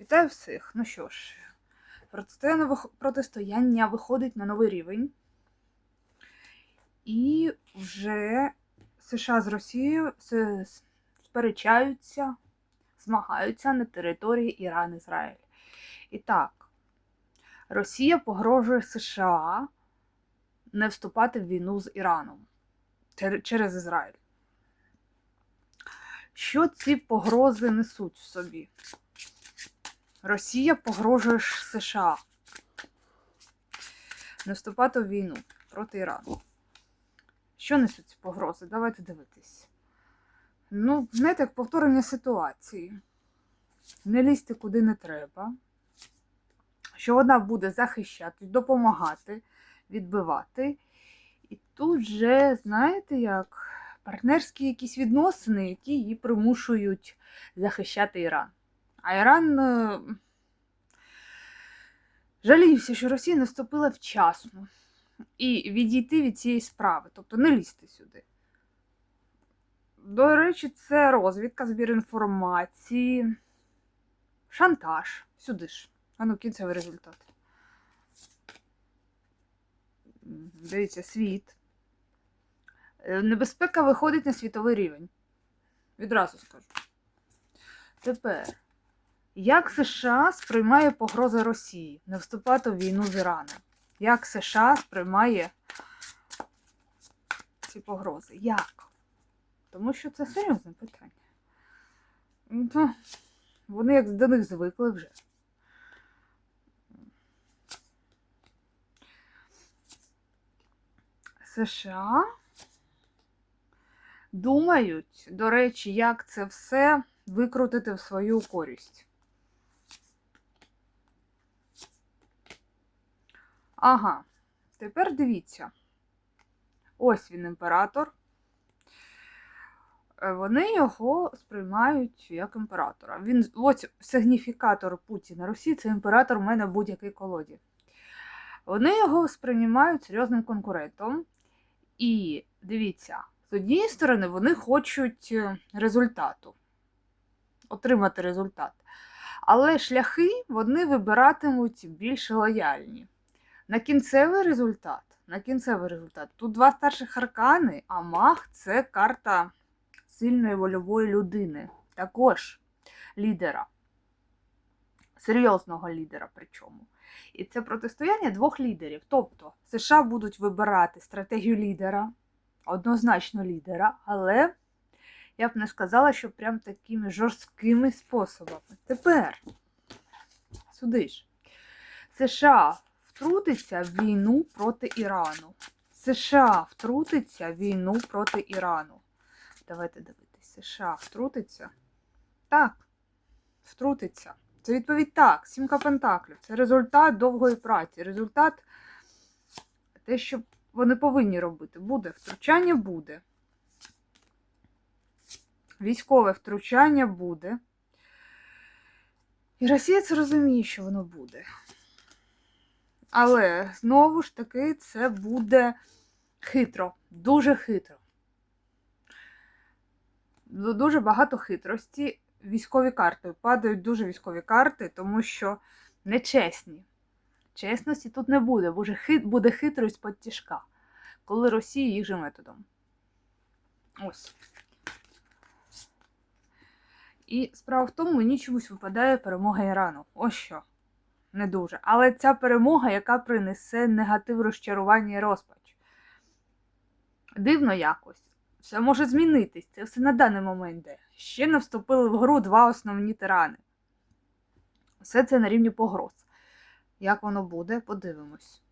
Вітаю всіх. Ну що ж, протистояння, виходить на новий рівень. І вже США з Росією сперечаються, змагаються на території Іран-Ізраїль. І так, Росія погрожує США не вступати в війну з Іраном через Ізраїль. Що ці погрози несуть в собі? Росія погрожує США не вступати в війну проти Ірану. Що несуть ці погрози? Давайте дивитись. Ну, знаєте, як повторення ситуації. Не лізти куди не треба. Що вона буде захищати, допомагати, відбивати. І тут же, знаєте, як партнерські якісь відносини, які її примушують захищати Іран. А Іран е, жалівся, що Росія не вступила вчасно і відійти від цієї справи, тобто не лізти сюди. До речі, це розвідка, збір інформації, шантаж. Сюди ж. А ну, кінцевий результат. Дивіться, світ. Е, Небезпека виходить на світовий рівень. Відразу скажу. Тепер. Як США сприймає погрози Росії не вступати в війну з Іраном? Як США сприймає ці погрози? Як? Тому що це серйозне питання. Ну, то Вони як до них звикли вже. США думають, до речі, як це все викрутити в свою користь. Ага, тепер дивіться. Ось він імператор. Е, Вони його сприймають як імператора. Він ось сигніфікатор Путіна Росії це імператор в мене в будь-якій колоді. Вони його сприймають серйозним конкурентом. І дивіться, з однієї сторони, вони хочуть е, результату, отримати результат. Але шляхи вони вибиратимуть більш лояльні. На кінцевий результат. На кінцевий результат. Тут два старших аркани, а маг це карта сильної вольової людини. Також лідера. Серйозного лідера причому. І це протистояння двох лідерів. Тобто США будуть вибирати стратегію лідера, однозначно лідера, але я б не сказала, що прям такими жорсткими способами. Тепер, сюди ж, США втрутиться в війну проти Ірану. США втрутиться в війну проти Ірану. Давайте дивитись, США втрутиться? Так, втрутиться. Це відповідь так, сімка пентаклів. Це результат довгої праці. Результат те, що вони повинні робити. Буде втручання буде. Військове втручання буде. І Росія це розуміє, що воно буде. Але знову ж таки це буде хитро, дуже хитро. Дуже багато хитрості. Військові карти падають дуже військові карти, тому що нечесні. Чесності тут не буде, буде, хит, буде хитрость під тяжка, коли Росія їх же методом. Ось. І справа в тому, мені чомусь випадає перемога Ірану. Ось що. Не дуже. Але ця перемога, яка принесе негатив розчарування і розпач. Дивно якось. Все може змінитись. Це все на даний момент де. Ще не вступили в гру два основні тирани. Все це на рівні погроз. Як воно буде, подивимось.